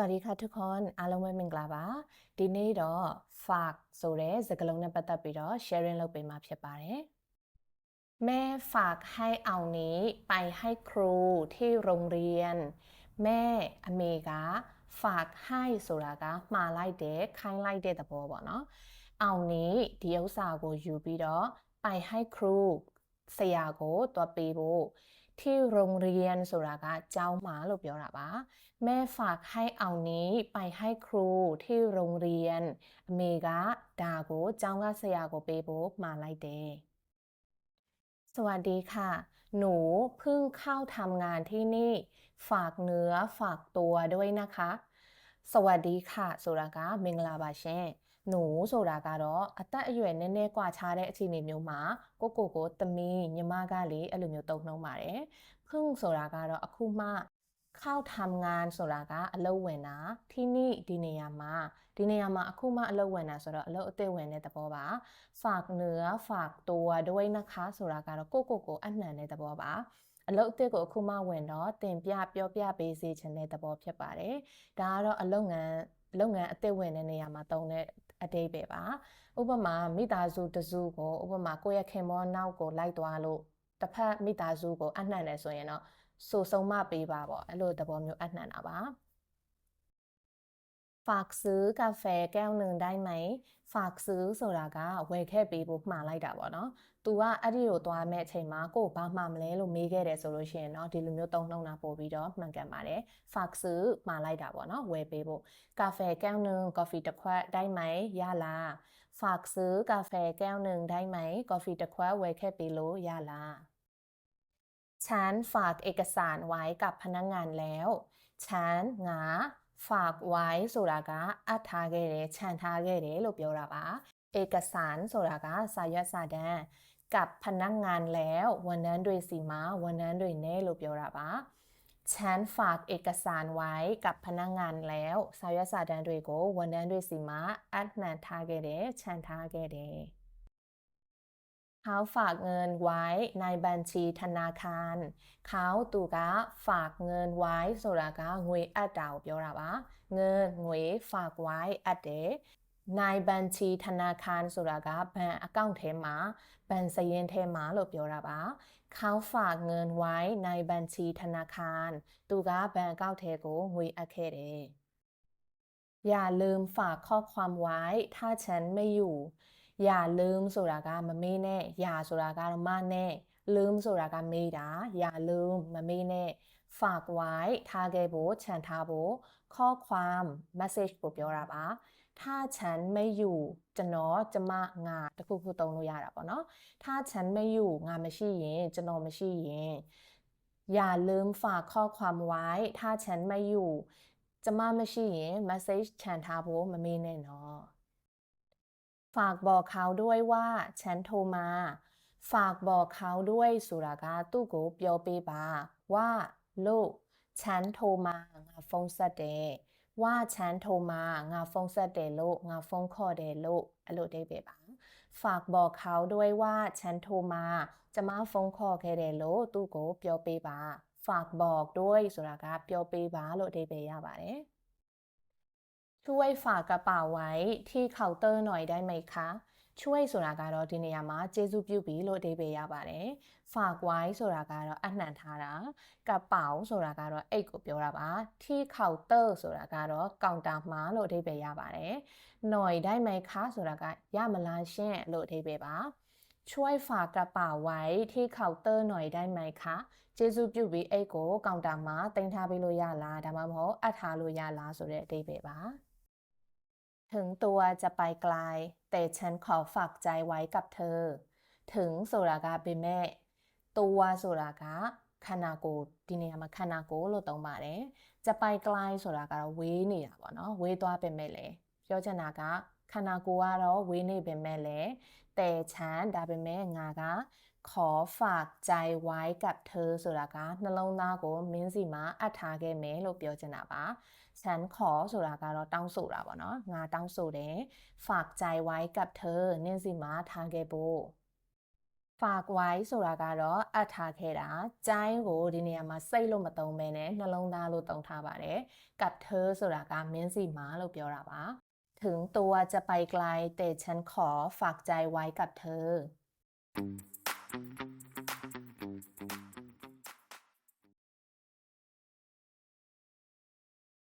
สวัสดีค่ะทุกคน อารมณ์เหมือนกลาบาดีนี้ดราฝากโซเรสกลงในปัตตาปีเราแชร์เรื่เราเป็นมาเพียบเลยแม่ฝากให้เอานี้ไปให้ครูที่โรงเรียน แม่อเมกาฝากให้สุรากามาไล่เด็กข้างไล่เด็กตะบัวเนาะเอานี้เดี๋ยวสาวกอยู่ปีเราไปให้ครูเสียโกตัวปีโบที่โรงเรียนสุรากะเจ้าหมาหลบเยาหรอะแม่ฝากให้เอานี้ไปให้ครูที่โรงเรียนเมกะดาโกเจ้ากาสยาโกเปโบมา ไลเดสวัสดีค่ะ หนูเพิ่งเข้าทำงานที่นี่ฝากเนื้อฝากตัวด้วยนะคะ สวัสดีค่ะ สุรากะเมงลาบาเช no ဆိုတာကတော့အသက်အရွယ်နည်းနည်းကွာခြားတဲ့အခြေအနေမျိုးမှာကိုကိုကိုသမီးညီမကလေးအဲ့လိုမျိုးတုံ့နှုံးပါတယ်ဖုန်ဆိုတာကတော့အခုမှข้าวทำงานဆိုတာကအလုပ်ဝင်တာဒီနေ့ဒီနေရာမှာဒီနေရာမှာအခုမှအလုပ်ဝင်တာဆိုတော့အလုပ်အသစ်ဝင်တဲ့သဘောပါฝากเนื้อฝากตัวด้วยนะคะဆိုတာကတော့ကိုကိုကိုအနှံတဲ့သဘောပါအလုပ်အသစ်ကိုအခုမှဝင်တော့တင်ပြပြောပြပေးစေချင်တဲ့သဘောဖြစ်ပါတယ်ဒါကတော့အလုပ်ငန်းလုပ်ငန်းအသစ်ဝင်တဲ့နေရာမှာတုံးတဲ့အတိတ်ပဲပါဥပမာမိသားစုတစုကိုဥပမာကိုယ့်ရဲ့ခင်မောနောက်ကိုလိုက်သွားလို့တစ်ဖက်မိသားစုကိုအနှံ့တယ်ဆိုရင်တော့ဆိုဆုံးမပေးပါပေါ့အဲ့လိုသဘောမျိုးအနှံ့တာပါฝากซื้อกาแฟแก้วนึงได้ไหม ฝากซื้อโซดาก็เวแค่ไปบุกมาไล่ดาวเนาะ ตัวอ่ะดิโตตัวแม่เฉยมาโกบ้ามามเลยโลเมีแกเดะโลเชิยเนาะที่ลุျိยးต้องนองนาโปอบีดอมันกันมาเยฝากซื้อมาไล่ดาวเนาะเวไปบุกกาแฟแก้วนึงกาแฟตะขั่วได้ไหมยาลาฝากซื้อกาแฟแก้วนึงได้ไหมกาแฟตะขั่วเวแค่ไปโลยาลาฉันฝากเอกสารไว้กับพนักงานแล้ว ฉันงาฝากไว้สุรากะอပ်าเกเร့ันทาเกเรลูဲเတယวราบ့เอกสารสุรากะสายွส်စแดမกับพนักงานแล้ววันนั้นด้วยสีมาวันนั้นด้วยเน่ลูกเปียวราบะฉันฝากเอกสารไว้กับพนักงานแล้วสายศาสตรแดนด้วยโกวันนั้นด้วยสีมาอัฐนันทาเกเรฉันทาเกเรเขาฝากเงินไว้ในบัญชีธนาคาร เขาตูกะฝากเงินไว้สุรากะงวยอัดดาวเปียวราบะเงินงวยฝากไว้อัดเดในบัญชีธนาคารสุรากะแบงก์อาทเทมาแบงก์สเยนเทมาหลบเปียวราบะเขาฝากเงินไว้ในบัญชีธนาคาร ตูกะแบงก์าวเทโกงวยอัเคเดอย่าลืมฝากข้อความไว้ถ้าฉันไม่อยู่อย่าลืมဆိုတာကမမေ့နဲ့อย่าဆိုတာကတော့မနဲ့ลืมဆိုတာကမေ့တာอย่าลืมမမေ့နဲ့ฝากไว้ထားခဲ့ဖို့ခြံထားဖို့ข้อความ message ကိုပြောတာပါถ้าฉันไม่อยู่จျွจ်တောาကျမငါတခုခုတုံးလို့ရတာပေါ့เนาะ ถ้าฉันไม่อยู่ไมမရှိရင်นจะน้อไม่မရှိရင်อย่าลืมฝากข้อความไว้ ถ้าฉันไม่อยู่จะมาไม่ใช่ message แชนทาโบมาไม่แน่นอะฝากบอกเขาด้วยว่าฉันโทรมาฝากบอกเขาด้วยสุรากาตุกุปโยเปบาว่าลูกฉันโทรมางาฟงสเดว่าฉันโทรมางาฟงสเดลูกงาฟงคอเดลูกอลูเดเบบาฝากบอกเขาด้วยว่าฉันโทรมาจะมาฟงคอเคเดูกตุโกเปียวเปบาฝากบอกด้วยสุรากาเปียวเปบาโลเดเปยาบาเดช่วยฝากกระเป๋าไว้ที่เคาน์เตอร์หน่อยได้ไหมคะช่วยဆိုတာကတော့ဒီနေရာမှာကျေးဇူးပြုပြီလို့အဓိပ္ပာယ်ရပါတယ်။ฝากไว้ဆိုတာကတော့အနှံထားတာ။กระเป๋าဆိုတာကတော့အိတ်ကိုပြောတာပါ။ที่เคาน์เตอร์ဆိုတာကတော့ကောင်တာမှာလို့အဓိပ္ပာယ်ရပါတယ်။หน่อยได้ไหมคะဆိုတာကရမလားရှင်လို့အဓိပ္ပာယ်ပါ။ช่วยฝากกระเป๋าไว้ที่เคาน์เตอร์หน่อยได้ไหมคะကျေးဇူးပြုပြီးအိတ်ကိုကောင်တာမှာတင်ထားပေးလို့ရလားဒါမှမဟုတ်အပ်ထားလို့ရလားဆိုတဲ့အဓိပ္ပာယ်ပါ။ถึงตัวจะไปไกล แต่ฉันขอฝากใจไว้กับเธอ ถึงสุรากาเป็นแม่ตัวสุรากาคานาโกทีนี้มาคานาโกลตรงมาเลยจะไปไกลสุรากาเเราวีนี่อะเนาะเวตัวเป็นแม่เลยเจ้าะนะกะคานาโกะเราเวนี่เป็นแม่เลยแต่ฉันดาเป็นแม่งากะขอฝากใจไว้กับเธอสุรากานลงนาโกมินซิมาอัฐาเกเมลูกเจ้าชนะปะฉันขอสุราการเราต้องสุราบ่เนาะ งาต้องสุเดฝากใจไว้กับเธอเนี่ยสิมาทางเกบฝากไว้สุราการเราอัฐาเคดาใจโกดีเนียมาใส่ลงมาตรงเมเนี่ยลงดาลูตรงทาบาเดกับเธอสุราการเมนสิมาลูกเปล่าบะถึงตัวจะไปไกลแต่ฉันขอฝากใจไว้กับเธอ